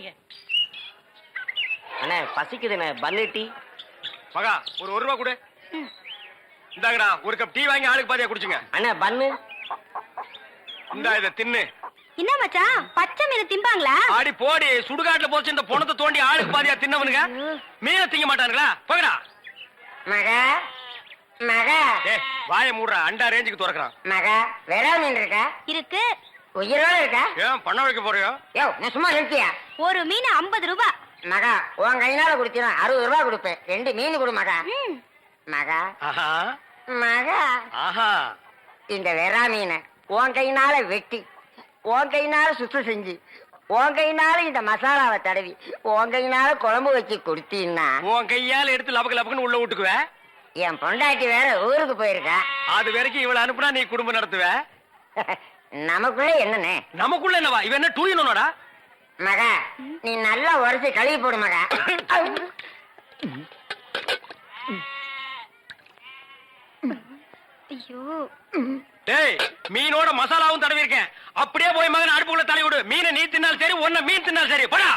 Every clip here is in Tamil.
வாங்கிக்க அண்ணே பசிக்குதுண்ணே பன்னு டீ. மகா ஒரு ஒரு ரூபா கொடு. இந்தாங்கடா ஒரு கப் டீ வாங்கி ஆளுக்கு பாதியா குடிச்சுங்க. அண்ணே பன்னு இந்தா இதை தின்னு. என்ன மச்சான்? பச்சை மீன் திம்பாங்களா? ஆடி போடி சுடுகாட்டுல போச்சு இந்த பொணத்தை தோண்டி ஆளுக்கு பாதியா தின்னவனுங்க. மீனை திங்க மாட்டானுங்களா? போகடா மக மக. ஏ வாயை மூடுறா அண்டா ரேஞ்சுக்கு திறக்கிறான். மக வெறா மீன் இருக்கா? இருக்கு. உயிரோட இருக்கா? ஏன் பண்ண வைக்க போறியோ? யோ சும்மா நிறுத்தியா? ஒரு மீன் ஐம்பது ரூபாய் மகா உன் கையினால குடிச்சிடும் அறுபது ரூபாய் கொடுப்பேன். ரெண்டு மீன் கொடு மகா. மகா. ஆஹா. மகா. ஆஹா. இந்த வெறா மீனை உன் கையினால வெட்டி உன் கையினால சுத்தம் செஞ்சு உன் கையினால இந்த மசாலாவை தடவி உன் கையினால குழம்பு வச்சு கொடுத்தீன்னா உன் கையால எடுத்து லபக்கு லபக்குன்னு உள்ள விட்டுக்குவ என் பொண்டாட்டி வேற ஊருக்கு போயிருக்கா. அது வரைக்கும் இவளை அனுப்புனா நீ குடும்பம் நடத்துவ? நமக்குள்ள என்னண்ணே? நமக்குள்ள என்னவா? இவன் என்ன டூ என்னடா மகா நீ நல்லா உரைச்சு கழுவி போடு மகா. ஐயோ. டேய் மீனோட மசாலாவும் தடவி இருக்கேன் அப்படியே போய் மகன் அடுப்புக்குள்ள தலை விடு. மீனை நீ தின்னாலும் சரி ஒன்ன மீன் தின்னாலும் சரி. போடா.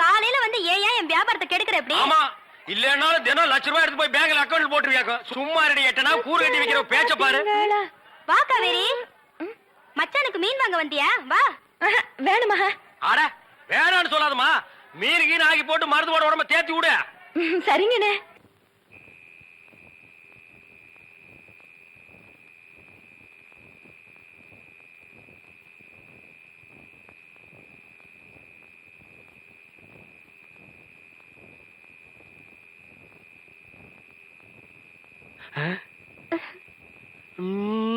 காலையில வந்து ஏன் ஏன் என் வியாபாரத்தை கெடுக்கிற எப்படி ஆமா இல்லன்னாலும் தினம் லட்ச ரூபாய் எடுத்து போய் பேங்க்ல அக்கௌண்ட் போட்டுருவியாக்கும். சும்மா ரெடி எட்டனா கூறு கட்டி வைக்கிற பேச்ச பாரு. வா காவேரி மச்சானுக்கு மீன் வாங்க வந்தியா? வா. வேணுமா? அட வேணான்னு சொல்லாதம்மா. மீன் கீன் ஆக்கி போட்டு மருந்து போட உடம்ப தேத்தி விடு. சரிங்கண்ணே. ம்.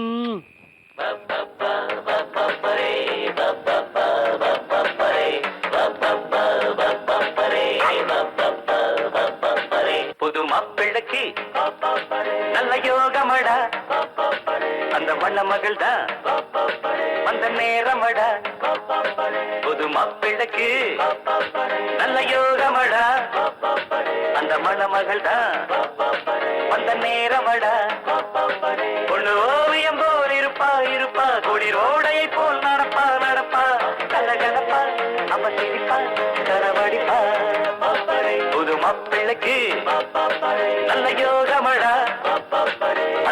புது நல்ல யோகமடா. அந்த வண்ண மகள் தான் வந்த நேரமடா. புது மாப்பிள்ளைக்கு நல்ல யோகமடா. அந்த மணமகள் தான் வந்த நேரமடா. பொண்ணு ஓவியம் போல் இருப்பா இருப்பா குளிரோடையை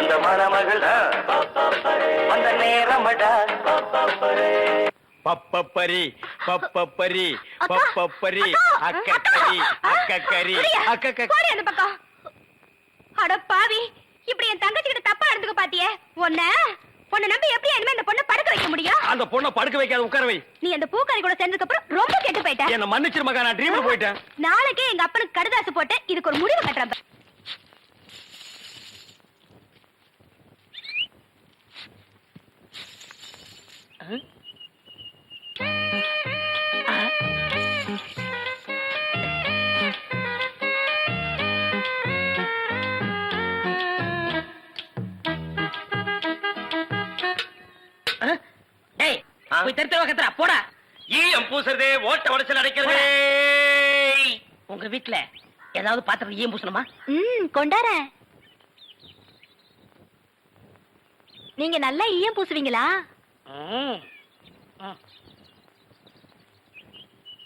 அந்த மணமகள்? வந்த நேரமடா? பப்பப்பரி பப்பப்பரி பப்பப்பரி அக்கா, அக்கக்கரி அக்கா. அக்கக்கரி சூர்யா, அக்கக்க போடி அந்த பக்கம். அட பாவி இப்படி என் தங்கச்சி கிட்ட தப்பா நடந்துக்க பாத்தியே? உன்ன உன்னை நம்பி எப்படி இனிமே இந்த பொண்ணை படுக்க வைக்க முடியும்? அந்த பொண்ணை படுக்க வைக்காத உட்கார வை. நீ அந்த பூக்காரி கூட சேர்ந்ததுக்கு அப்புறம் ரொம்ப கெட்டு போயிட்ட. என்ன மன்னிச்சிரு மகா நான் ட்ரீம்ல போயிட்டேன். நாளைக்கே எங்க அப்பனுக்கு கடுதாசு போட்டு இதுக்கு ஒரு முடிவு கட்டுறேன். போய் தெரு தெருவா கத்துறா போடா. ஈயம் பூசுறது ஓட்ட உடச்சல் அடைக்கிறது. உங்க வீட்ல ஏதாவது பாத்திரம் ஈயம் பூசணுமா? ம் கொண்டாரேன். நீங்க நல்லா ஈயம் பூசுவீங்களா.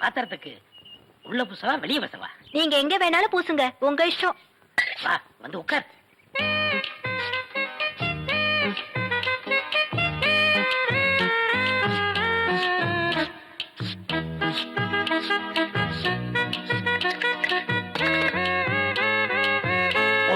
பாத்திரத்துக்கு உள்ள பூசவா வெளிய பூசவா? நீங்க எங்க வேணாலும் பூசுங்க. உங்க இஷ்டம். வா வந்து உட்கார்.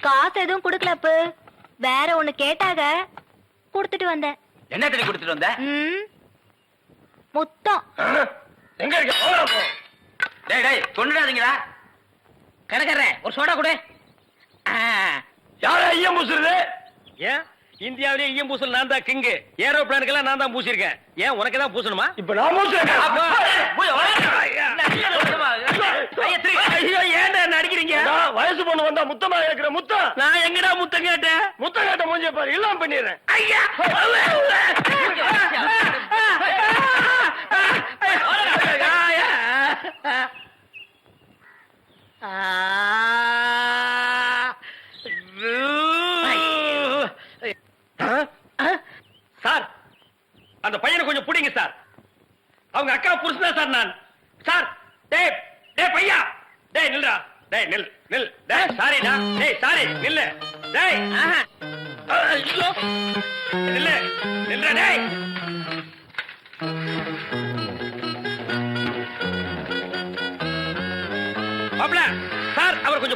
காசு எதுவும் குடுக்கல அப்பு. வேற ஒண்ணு கேட்டாக குடுத்துட்டு வந்தேன். என்ன தண்ணி கொடுத்துட்டு வந்த? ம். முத்தம். எங்க இருக்க? போடா போ. டேய் டேய் கொண்டுடாதீங்களா கடைக்காரரே ஒரு சோடா கொடு. யாரா ஈயம் பூசுறது? ஏன்? இந்தியாவிலேயே ஈயம் பூசல் நான் தான் கிங்கு ஏரோப்ளானுக்கு எல்லாம் நான் தான் பூசிருக்கேன் ஏன் உனக்கு தான் பூசணுமா? இப்ப நான் ஏன்டா நடிக்கிறீங்க வயசு பொண்ணு வந்தா முத்தமா இருக்கிற முத்தம். நான் எங்கடா முத்தம் கேட்டேன்? முத்தம் கேட்ட முடிஞ்ச பாரு இல்லாம பண்ணிடுறேன். ஐயா. ஆ.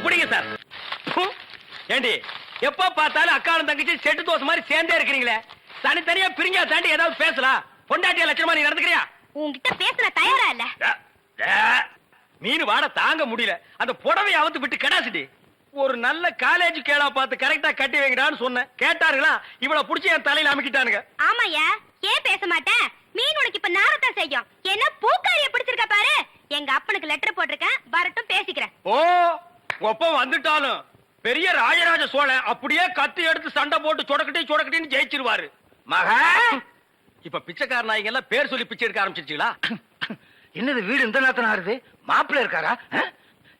பிடிங்க சார். ஏண்டி எப்ப பார்த்தாலும் அக்காளும் தங்கச்சி செட்டு தோசை மாதிரி சேர்ந்தே இருக்கிறீங்களே? தனித்தனியா பிரிஞ்சா தாண்டி ஏதாவது பேசலாம். பொண்டாட்டிய லட்சணமா நீ நடந்துக்கிறியா? உன்கிட்ட பேச நான் தயாரா இல்ல. மீன் வாட தாங்க முடியல. அந்த புடவை அவுத்து விட்டு கடாசிட்டி ஒரு நல்ல காலேஜ் கேளா பார்த்து கரெக்டா கட்டி வைங்கடான்னு சொன்னேன். கேட்டாருங்களா இவளை புடிச்சு என் தலையில அமுக்கிட்டானுங்க. ஆமாயா ஏன் பேச மாட்டேன் மீன் உனக்கு இப்ப நாரத்தான் செய்யும். என்ன பூக்காரிய பிடிச்சிருக்க பாரு? எங்க அப்பனுக்கு லெட்டர் போட்டிருக்கேன். வரட்டும் பேசிக்கிறேன். ஓ ஒப்பம் வந்துட்டாலும் பெரிய ராஜராஜ சோழன் அப்படியே கத்தி எடுத்து சண்டை போட்டு சொடக்கட்டி சொடக்கட்டின்னு ஜெயிச்சிருவாரு. மகா இப்ப பிச்சைக்கார நாய்ங்க எல்லாம் பேர் சொல்லி பிச்சை எடுக்க ஆரம்பிச்சிருச்சுங்களா? என்னது வீடு இந்த நேரத்துல ஆறுது? மாப்பிள்ள இருக்காரா?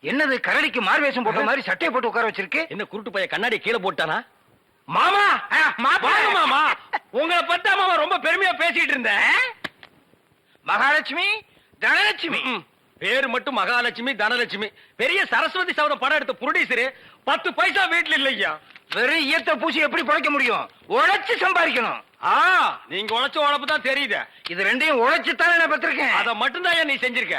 என்னது கரடிக்கு மார்வேஷம் போட்ட மாதிரி சட்டையை போட்டு உட்கார வச்சிருக்கு? என்ன குருட்டு பையன் கண்ணாடி கீழே போட்டானா? மாமா. மாமா! உங்களை பத்தா மாமா ரொம்ப பெருமையா பேசிட்டு இருந்தேன். மகாலட்சுமி தனலட்சுமி. பேரு மட்டும் மகாலட்சுமி தனலட்சுமி. பெரிய சரஸ்வதி சவரம் படம் எடுத்த புரொடியூசரு பத்து பைசா வீட்டுல இல்லையா? வெறும் ஈயத்தை பூசி எப்படி பிழைக்க முடியும்? உழைச்சு சம்பாதிக்கணும். ஆ நீங்க உழைச்ச உழைப்பு தான் தெரியுது. இது ரெண்டையும் உழைச்சு தானே நான் பெற்றிருக்கேன். அத மட்டும்தான் நீ செஞ்சிருக்க.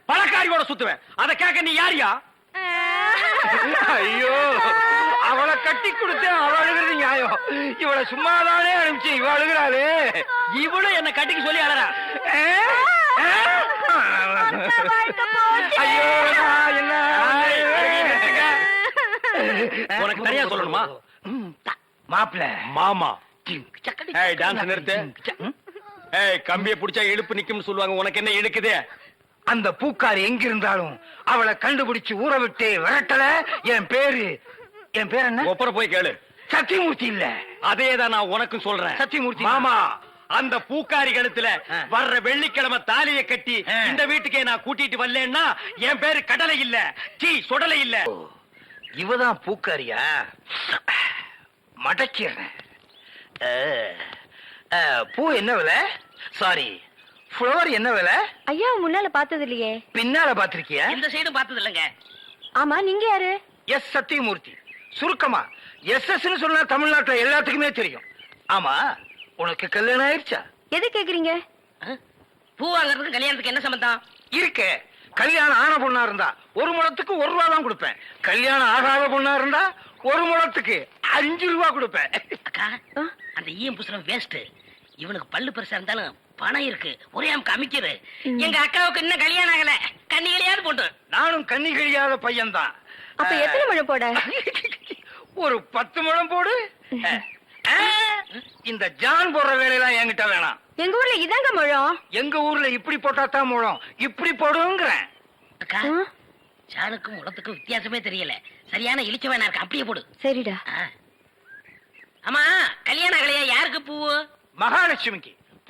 பழக்காரியோட சுத்துவேன். அத கேட்க நீ யாரியா? ஐயோ அவளை கட்டி கொடுத்து அவ அழுகிறது நியாயம். இவளை சும்மாதானே அனுப்பிச்சு இவ அழுகிறாளே. இவளும் என்ன கட்டிக்கு சொல்லி அழறா? ஐயோ என்ன? உனக்கு தனியா சொல்லணுமா? மாப்பிள. மாமா. டான்ஸ் நிறுத்து. ஏய் கம்பிய புடிச்சா இழுப்பு நிக்கும்னு சொல்லுவாங்க. உனக்கு என்ன இழுக்குது? அந்த பூக்காரி எங்க இருந்தாலும் அவளை கண்டுபிடிச்சு ஊற விட்டு விரட்டல. என் பேரு என் பேர் என்ன? ஒப்பர போய் கேளு. சத்தியமூர்த்தி இல்ல. அதே தான் நான் உனக்கும் சொல்றேன். சத்தியமூர்த்தி. மாமா அந்த பூக்காரி கழுத்துல. வர்ற வெள்ளிக்கிழமை தாலியை கட்டி. இந்த வீட்டுக்கே நான் கூட்டிட்டு வரலன்னா என் பேரு கடலை இல்ல டீ சுடலை இல்ல. இவதான் பூக்காரியா? மடக்கிறேன் பூ என்ன விலை? சாரி ஃப்ளவர் என்ன விலை? ஐயா முன்னால பார்த்தது இல்லையே. பின்னால பாத்திருக்கியா இந்த சைடும் பார்த்தது இல்லைங்க. ஆமா நீங்க யாரு? எஸ். சத்தியமூர்த்தி. சுருக்கமா எஸ். எஸ் சொன்னா தமிழ்நாட்டுல எல்லாத்துக்குமே தெரியும். ஆமா உனக்கு கல்யாணம் ஆயிடுச்சா எது கேக்குறீங்க? பூ வாங்குறதுக்கு கல்யாணத்துக்கு என்ன சம்பந்தம்? இருக்கே கல்யாணம் ஆன பொண்ணா இருந்தா ஒரு முழத்துக்கு ஒரு ரூபா தான் கொடுப்பேன். கல்யாணம் ஆகாத பொண்ணா இருந்தா ஒரு முழத்துக்கு அஞ்சு ரூபா கொடுப்பேன். அக்கா அந்த ஈயம் புசுரம் வேஸ்ட் இவனுக்கு பல்லு பெருசா இருந்தாலும் பணம் இருக்கு. ஒரே அமுக்கு அமைக்கிறது எங்க அக்காவுக்கு இன்னும் கல்யாணம் ஆகல. கண்ணிகளையாவது போட்டு நானும் கண்ணி கழியாத பையன்தான். அப்ப எத்தனை மணி போட? ஒரு பத்து முழம் போடு. இந்த ஜான் போடுற வேலையெல்லாம் என்கிட்ட வேணாம். எங்க ஊர்ல இதாங்க முழம் எங்க ஊர்ல இப்படி போட்டா தான் முழம். இப்படி போடுங்கிறேன். அக்கா சாணுக்கும் உலத்துக்கும் வித்தியாசமே தெரியல. சரியான இழிச்ச வேணா இருக்கு. அப்படியே போடு. சரிடா. ஆமா கல்யாணம் ஆகலையா? யாருக்கு பூவு? மகாலட்சுமிக்கு.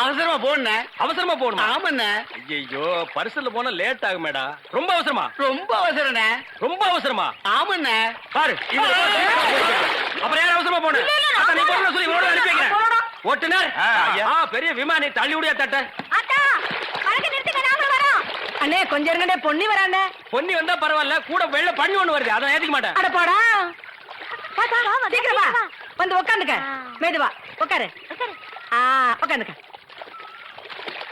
அவசரமா போன அவசரமா போகணுமா? ஆமாண்ணே. ஐயோ பரிசல்ல போனா லேட் ஆகுமேடா. ரொம்ப அவசரமா? ரொம்ப அவசரண்ணே. ரொம்ப அவசரமா? ஆமாண்ணே. பாரு. அப்புறம் யார் அவசரமா போன நீ போன சொல்லி அனுப்பி வைக்கிறேன். ஓட்டுனர் பெரிய விமானி தள்ளி விடியா தட்ட? அண்ணே கொஞ்சம் இருங்கடே பொண்ணி வரானே பொன்னி வந்தா பரவாயில்ல கூட வெள்ள பண்ணி ஒண்ணு வருது அதை ஏத்துக்க மாட்டேன். அட போடா. வா, சீக்கிரம். வந்து உட்காந்துக்க. மெதுவா உட்காரு உட்காரு. ஆ உட்காந்துக்க ஓ லட்டாயா ஓ அட பாவி மனுஷா மீன் எல்லாம்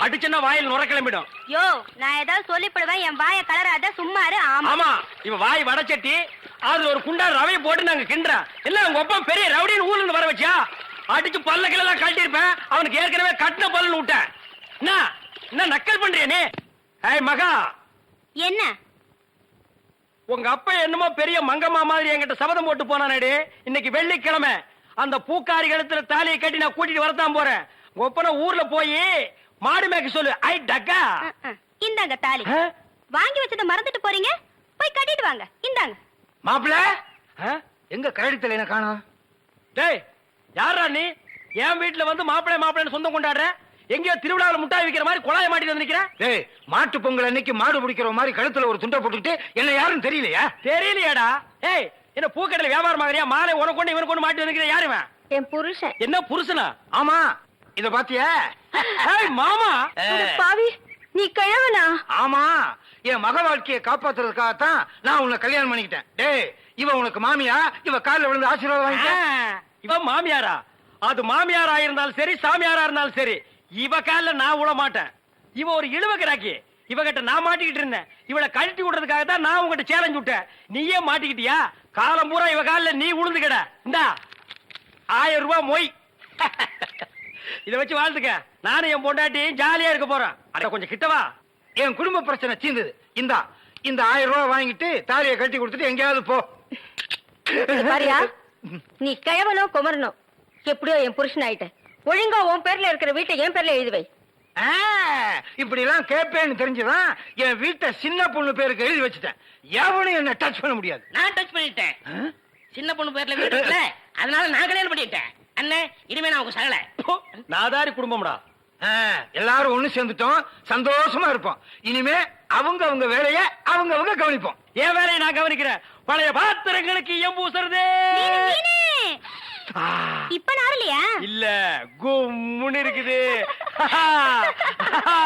அடிச்சுன்னா வாயில் நுர கிளம்பிடும் யோ நான் ஏதாவது சொல்லிப்படுவேன் என் வாய கலராத சும்மா இரு ஆமா. ஆமா இவ வாய் வடச்சட்டி அதுல ஒரு குண்டா ரவைய போட்டு நாங்க கிண்டுறோம் இல்ல உங்க அப்பா பெரிய ரவுடின்னு ஊர்ல இருந்து வர வச்சியா? அடிச்சு பல்ல கிளெல்லாம் கழட்டி இருப்பேன் அவனுக்கு ஏற்கனவே கட்டின பல்லுன்னு விட்டேன். என்ன என்ன நக்கல் பண்றிய நீ? ஏய் மகா. என்ன? உங்க அப்பா என்னமோ பெரிய மங்கம்மா மாதிரி என்கிட்ட சபதம் போட்டு போனானேடி. இன்னைக்கு வெள்ளிக்கிழமை. அந்த பூக்காரி கழுத்துல தாலியை கட்டி நான் கூட்டிட்டு வரத்தான் போறேன். ஒப்பனை ஊர்ல போய் மாடு மேய்க்க சொல்லு. ஐ டக்கா. இந்தாங்க தாலி? வாங்கி வச்சதை மறந்துட்டு போறீங்க? போய் கட்டிட்டு வாங்க. இந்தாங்க. மாப்பிள ஆ? எங்க கரடி தலையின காணோம் டேய் யாரா நீ? என் வீட்டுல வந்து மாப்பிள்ளை மாப்பிள்ளைன்னு சொந்தம் கொண்டாடுற? எங்கேயோ திருவிழாவில் முட்டாய் விக்கிற மாதிரி குழாய மாட்டிட்டு வந்து நிக்கிற? டேய் மாட்டு பொங்கல் அன்னைக்கு மாடு பிடிக்கிற மாதிரி கழுத்துல ஒரு துண்டை போட்டுக்கிட்டு என்ன யாரும் தெரியலையா? தெரியலையாடா. ஏய் என்ன பூக்கடையில வியாபாரம் ஆகுறியா மாலை உனக்கு கொண்டு இவனுக்கு கொண்டு மாட்டி வந்து யாரு இவன்? என் புருஷன். என்ன புருஷனா? ஆமா. இத பாத்தியா? ஏய் மாமா! பாவி நீ கிழவனா? ஆமா என் மக வாழ்க்கையை காப்பாத்துறதுக்காகத்தான் நான் உன்னை கல்யாணம் பண்ணிக்கிட்டேன். டேய் இவ உனக்கு மாமியா? இவ கால்ல விழுந்து ஆசீர்வாதம் வாங்கிக்க இவ மாமியாரா? அது மாமியாரா இருந்தாலும் சரி சாமியாரா இருந்தாலும் சரி. இவ கால்ல நான் விட மாட்டேன். இவ ஒரு இழுவ கிராக்கி இவகிட்ட நான் மாட்டிக்கிட்டு இருந்தேன். இவளை கழட்டி விடுறதுக்காக தான் நான் உங்ககிட்ட சேலஞ்ச் விட்டேன். நீயே மாட்டிக்கிட்டியா? காலம் பூரா இவ கால்ல நீ உளுந்துக்கட இந்தா ஆயிரம் ரூபாய் மொய். இத வச்சு வாழ்த்துக்க. நானும் என் பொண்டாட்டி ஜாலியா இருக்க போறேன் அட கொஞ்சம் கிட்டவா என் குடும்ப பிரச்சனை தீர்ந்தது இந்தா இந்த ஆயிரம் ரூபாய் வாங்கிட்டு தாலியை கட்டி கொடுத்துட்டு எங்கேயாவது போ. பாரியா. நீ கிழவனோ குமரனோ எப்படியோ என் புருஷன் ஆயிட்ட. ஒழுங்கா உன் பேர்ல இருக்கிற வீட்டை என் பேர்ல எழுதி வை. ஆ, இப்படி எல்லாம் கேட்பேன்னு தெரிஞ்சுதான் என் வீட்டை சின்ன பொண்ணு பேருக்கு எழுதி வச்சுட்டேன். எவனும் என்ன டச் பண்ண முடியாது. நான் டச் பண்ணிட்டேன். சின்ன பொண்ணு பேர்ல வீடு இருக்குல்ல அதனால நான் கல்யாணம் பண்ணிட்டேன். அண்ணே இனிமே நான் உங்க சகல. போ, நாதாரி குடும்பம்டா. ஆ, எல்லாரும் ஒண்ணு சேர்ந்துட்டோம் சந்தோஷமா இருப்போம். இனிமே அவங்க அவங்க வேலைய அவங்க அவங்க கவனிப்போம். என் வேலையை நான் கவனிக்கிறேன். பழைய பாத்திரங்களுக்கு ஈயம் பூசுறதே. இப்ப நாரலையா இல்ல கும்முன்னு இருக்குது.